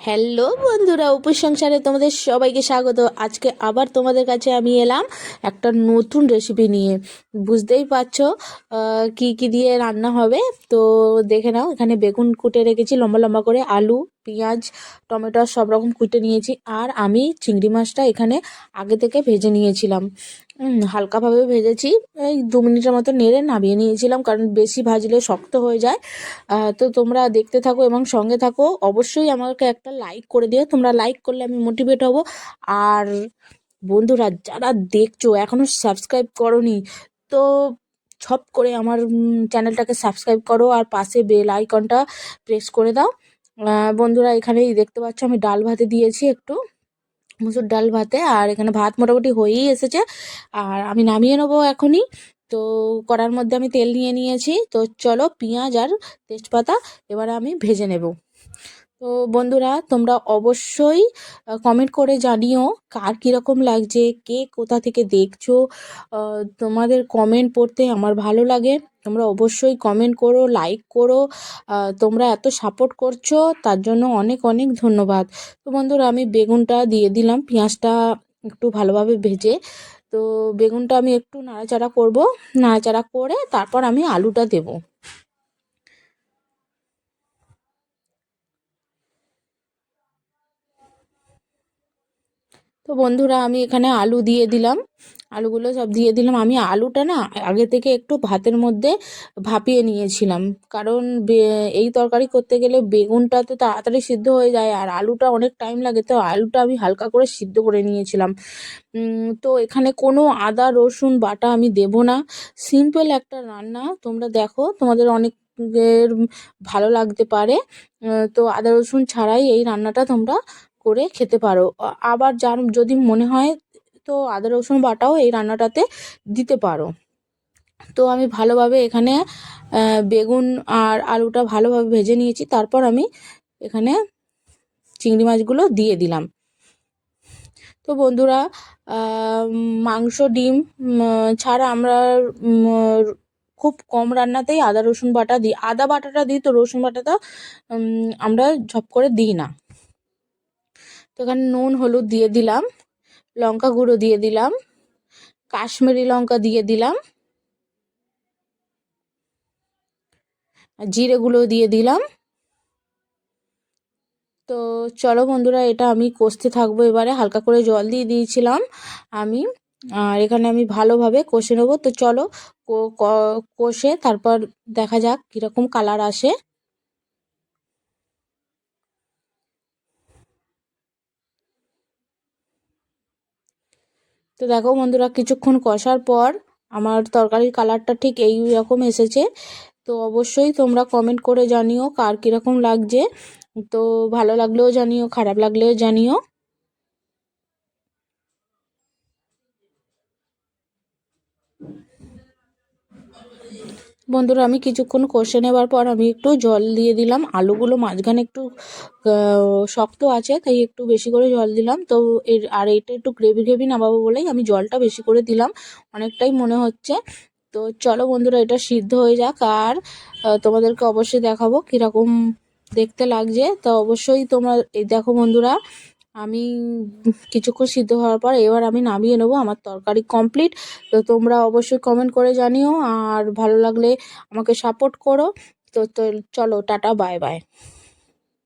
Hello বন্ধুরা উপসংসারে তোমাদের সবাইকে স্বাগত। আজকে আবার তোমাদের কাছে আমি এলাম একটা নতুন রেসিপি নিয়ে। বুঝতেই পারছ কি কি দিয়ে রান্না হবে? তো দেখে নাও, এখানে বেগুন কুটে রেখেছি, লম্বা লম্বা করে আলু, পেঁয়াজ, টমেটো সব রকম কুটে নিয়েছি। আর আমি চিংড়ি মাছটা এখানে আগে থেকে ভেজে নিয়েছিলাম। হালকাভাবে ভেজেছি। এই দু মিনিটের মতো নেড়ে নামিয়ে নিয়েছিলাম, কারণ বেশি ভাজলে শক্ত হয়ে যায়। তো তোমরা দেখতে থাকো এবং সঙ্গে থাকো। অবশ্যই আমাকে একটা লাইক করে দিও। তোমরা লাইক করলে আমি মোটিভেট হব। আর বন্ধুরা, যারা দেখছ, এখনও সাবস্ক্রাইব করনি, তো ছপ করে আমার চ্যানেলটাকে সাবস্ক্রাইব করো। আর পাশে বেল আইকনটা প্রেস করে দাও। বন্ধুরা, এখানেই দেখতে পাচ্ছ, আমি ডাল ভাতে দিয়েছি একটু। মুসুর ডাল ভাতে, আর এখানে ভাত মোটামুটি হয়েই এসেছে। আর আমি নামিয়ে নেব এখনই। তো কড়ার মধ্যে আমি তেল নিয়ে নিয়েছি। তো চলো পেঁয়াজ আর তেজপাতা এবারে আমি ভেজে নেব। তো বন্ধুরা, তোমরা অবশ্যই কমেন্ট করে জানিও কার কীরকম লাগছে, কে কোথা থেকে দেখছ। তোমাদের কমেন্ট পড়তে আমার ভালো লাগে। তোমরা অবশ্যই কমেন্ট করো লাইক করো। তোমরা এত সাপোর্ট করছ, তার জন্য অনেক অনেক ধন্যবাদ। তো বন্ধুরা, আমি বেগুনটা দিয়ে দিলাম, পেঁয়াজটা একটু ভালোভাবে ভেজে। তো বেগুনটা আমি একটু নাড়াচাড়া করব। নাড়াচাড়া করে তারপর আমি আলুটা দেবো। তো বন্ধুরা, আমি এখানে আলু দিয়ে দিলাম। আলুগুলো সব দিয়ে দিলাম। আমি আলুটা না আগে থেকে একটু ভাতের মধ্যে ভাপিয়ে নিয়েছিলাম। কারণ এই তরকারি করতে গেলে বেগুনটা তো তাড়াতাড়ি সিদ্ধ হয়ে যায় আর আলুটা অনেক টাইম লাগে। তো আলুটা আমি হালকা করে সিদ্ধ করে নিয়েছিলাম। তো এখানে কোনো আদা, রসুন, বাটা আমি দেব না। সিম্পল একটা রান্না। তোমরা দেখো, তোমাদের অনেক ভালো লাগতে পারে। তো আদা, রসুন ছাড়াই এই রান্নাটা তোমরা করে খেতে পারো। আবার যার যদি মনে হয় তো আদা, রসুন বাটাও এই রান্নাটাতে দিতে পারো। তো আমি ভালোভাবে এখানে বেগুন আর আলুটা ভালোভাবে ভেজে নিয়েছি। তারপর আমি এখানে চিংড়ি মাছগুলো দিয়ে দিলাম। তো বন্ধুরা মাংস, ডিম ছাড়া আমরা খুব কম রান্নাতেই আদা, রসুন বাটা দিই। আদা বাটাটা দিই তো রসুন বাটাটা আমরা ঝপ করে দিই না। এখানে নুন, হলুদ দিয়ে দিলাম, লঙ্কা গুঁড়ো দিয়ে দিলাম, কাশ্মীরি লঙ্কা দিয়ে দিলাম জিরে গুঁড়ো দিয়ে দিলাম। তো চলো বন্ধুরা, এটা আমি কষতে থাকব এবারে। হালকা করে জল দিয়ে দিয়েছিলাম আমি, আর এখানে আমি ভালোভাবে কষে নেব। তো চলো কষে তারপর দেখা যাক কীরকম কালার আসে। তো দেখো বন্ধুরা, কিছুক্ষণ কষার পর আমার তরকারির কালারটা ঠিক এই রকম এসেছে। তো অবশ্যই তোমরা কমেন্ট করে জানিও কার কীরকম লাগছে। তো ভালো লাগলেও জানিও, খারাপ লাগলেও জানিও। বন্ধুরা, আমি কিছুক্ষণ কষে নেবার পর আমি একটু জল দিয়ে দিলাম। আলুগুলো মাঝখানে একটু শক্ত আছে, তাই একটু বেশি করে জল দিলাম। তো এর, আর এটা একটু গ্রেভি গ্রেভি নামাবো বলেই আমি জলটা বেশি করে দিলাম। অনেকটাই মনে হচ্ছে। তো চলো বন্ধুরা, এটা সিদ্ধ হয়ে যাক আর তোমাদেরকে অবশ্যই দেখাবো কীরকম দেখতে লাগছে। তো অবশ্যই তোমরা, এই দেখো বন্ধুরা আমি কিছুক্ষণ সিদ্ধ হওয়ার পর এবার আমি নামিয়ে নেব, আমার তরকারি কমপ্লিট তো তোমরা অবশ্যই কমেন্ট করে জানিও, আর ভালো লাগলে আমাকে সাপোর্ট করো। তো তো চলো, টাটা বাই বাই